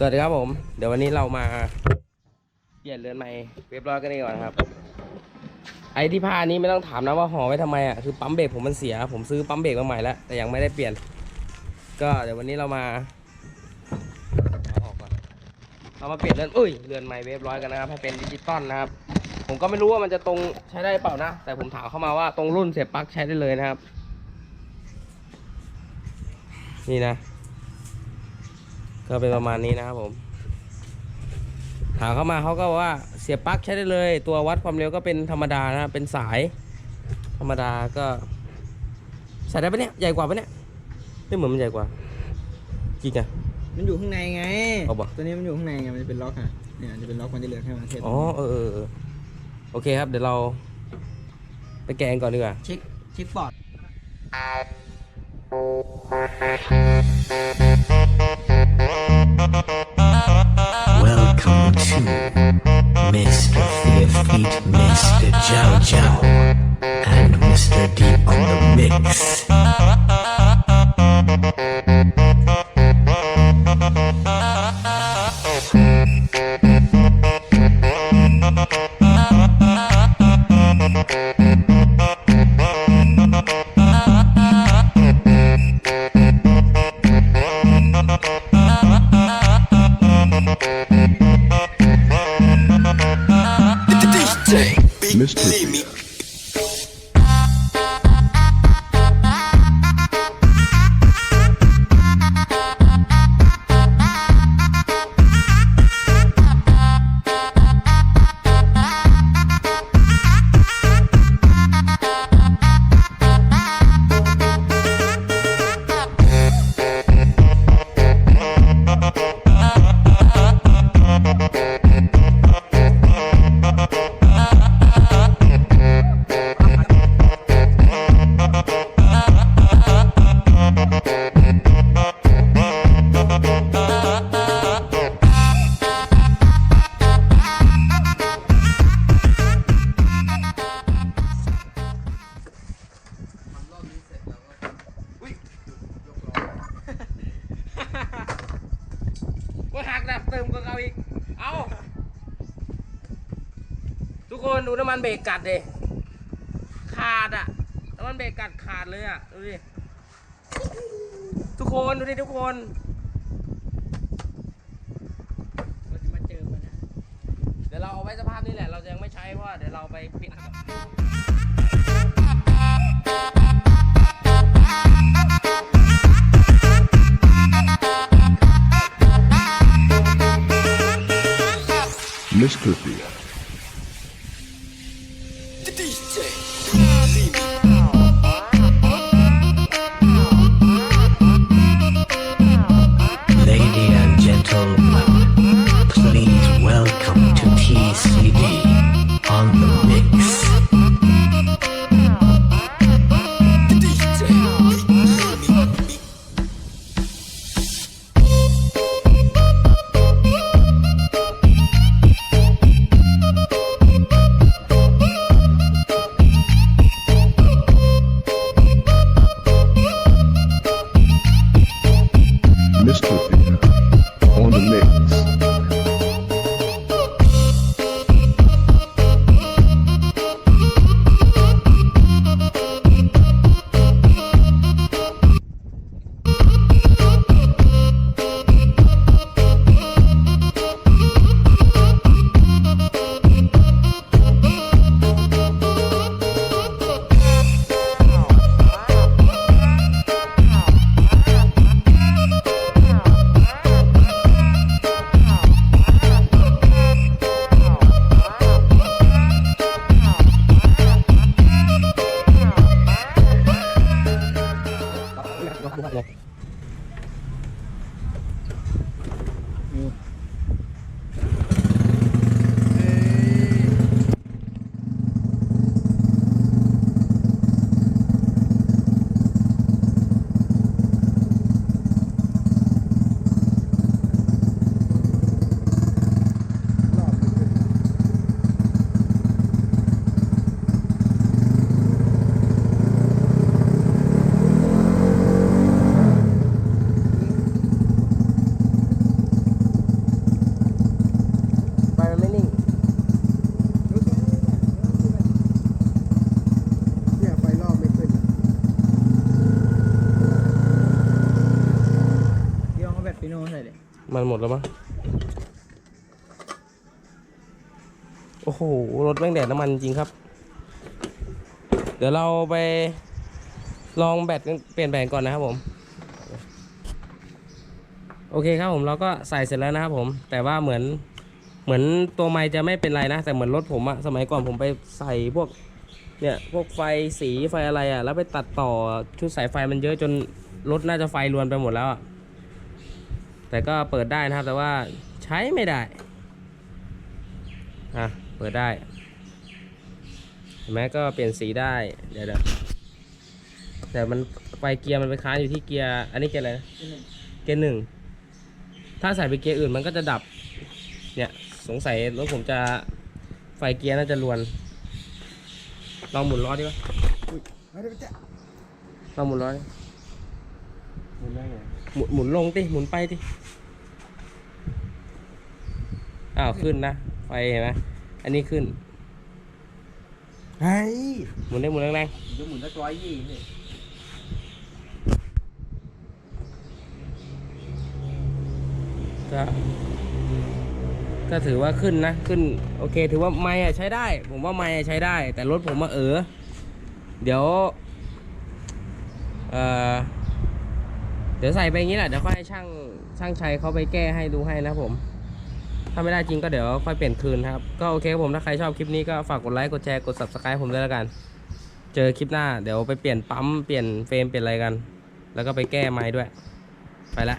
สวัสดีครับผม เดี๋ยววันนี้เรามาเปลี่ยนเรือนใหม่เรียบร้อยกันดีก่อนครับ ไอ้ที่ผ้านี้ไม่ต้องถามนะว่าห่อไว้ทำไมอะคือปั๊มเบรกผมมันเสีย ผมซื้อปั๊มเบรกมาใหม่แล้วแต่ยังไม่ได้เปลี่ยน ก็เดี๋ยววันนี้เรามาเอาออกก่อนเรามาเปลี่ยนเรือนอุ้ยเรือนใหม่เรียบร้อยกันนะครับให้เป็นดิจิตอลนะครับผมก็ไม่รู้ว่ามันจะตรงใช้ได้เปล่านะ แต่ผมถามเข้ามาว่าตรงรุ่นเสียบปลั๊กใช้ได้เลยนะครับ นี่นะ ก็เป็นประมาณนี้นะครับผม ถามเข้ามาเขาก็บอกว่าเสียบปลั๊กใช้ได้เลย ตัววัดความเร็วก็เป็นธรรมดานะครับเป็นสาย ธรรมดาก็ใส่ได้ปะเนี่ยใหญ่กว่าปะเนี่ยไม่เหมือนมันใหญ่กว่าจริงอะ มันอยู่ข้างในไงเอาบ่ ตัวนี้มันอยู่ข้างในไงมันจะเป็นล็อกอะเนี่ยจะเป็นล็อกมันจะเหลือแค่มาเทสอ๋อเออเออเออโอเคครับ เดี๋ยวเรา ไปแกงก่อนดีกว่า เช็คเช็คบอร์ด Welcome กคนดูน้ำมันเบรกกัดเลยขาดอะน้ำมันเบรกกัดขาดเลยอะดูดิทุกคนดูดิทุกคนมันจะมาเจอมันนะเดี๋ยวเราเอาไว้สภาพนี้แหละ เราจะยังไม่ใช้เพราะว่าเดี๋ยวเราไปปิดกับ Mr. Fear. Lady มันหมดแล้วมั้งโอ้โห รถแม่งแดดน้ำมันจริงครับ เดี๋ยวเราไปลองแบตเปลี่ยนแบตก่อนนะครับผม โอเคครับผมเราก็ใส่เสร็จแล้วนะครับผม แต่ว่าเหมือนเหมือนตัวไม้จะไม่เป็นไรนะ แต่เหมือนรถผมอะสมัยก่อนผมไปใส่พวกเนี่ยพวกไฟสีไฟอะไรอะแล้วไปตัดต่อชุดสายไฟมันเยอะจนรถน่าจะไฟรวนไปหมดแล้วอะ แต่ก็เปิดได้นะครับ แต่ว่าใช้ไม่ได้ อะ เปิดได้ เห็นไหมก็เปลี่ยนสีได้ เดี๋ยวเดี๋ยวแต่มันไฟเกียร์มันไปค้างอยู่ที่เกียร์ อันนี้เกียร์อะไรนะเกียร์หนึ่ง ถ้าใส่ไปเกียร์อื่นมันก็จะดับ เนี่ยสงสัยรถผมจะไฟเกียร์น่าจะรวน ลองหมุนล้อดิวะลองหมุนล้อดิ หมุนได้ไงหมุนหมุนลงติหมุนไปติอ้าวขึ้นนะไฟเห็นไหมอันนี้ขึ้นเฮ้ยหมุนได้หมุนแรงจะหมุนสักร้อยยี่นี่ๆก็ก็ถือว่าขึ้นนะ ขึ้น โอเค ถือว่าไม่อะใช้ได้ ผมว่าไม่อะใช้ได้ แต่รถผมมาเออเดี๋ยว เอ่อ เดี๋ยวใส่ไปอย่างนี้แหละเดี๋ยวค่อยให้ช่างช่างชัยเขาไปแก้ให้ดูให้นะผม ถ้าไม่ได้จริงก็เดี๋ยวค่อยเปลี่ยนคืนครับ ก็โอเคผมถ้าใครชอบคลิปนี้ก็ฝากกดไลค์กดแชร์กด subscribe ผมด้วยแล้วกัน เจอคลิปหน้าเดี๋ยวไปเปลี่ยนปั๊มเปลี่ยนเฟรมเปลี่ยนอะไรกัน แล้วก็ไปแก้ไม้ด้วย ไปละ